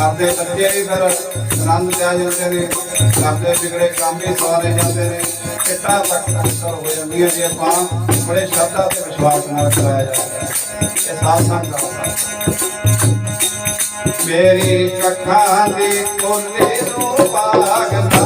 ਕਰਦੇ ਬੱਚੇ ਵੀ ਆਨੰਦ ਤੇ ਜਾਂਦੇ ਨੇ। ਕਰਦੇ ਵਿਗੜੇ ਕੰਮ ਵੀ ਸਵਾਰੇ ਜਾਂਦੇ ਨੇ। ਕਿੱਟਾ ਤੱਕ ਅਸਰ ਹੋ ਜਾਂਦੀਆਂ ਜੇ ਆਪਾਂ ਬੜੇ ਸ਼ਰਧਾ ਤੇ ਵਿਸ਼ਵਾਸ ਨਾਲ ਕਰਾਇਆ ਜਾਂਦਾ ਇਹ ਸਾਧ ਸੰਗ ਮੇਰੀ ਅੱਖਾਂ ਦੀ ਕੋਲੇ ਨੂੰ ਪਾਗਦਾ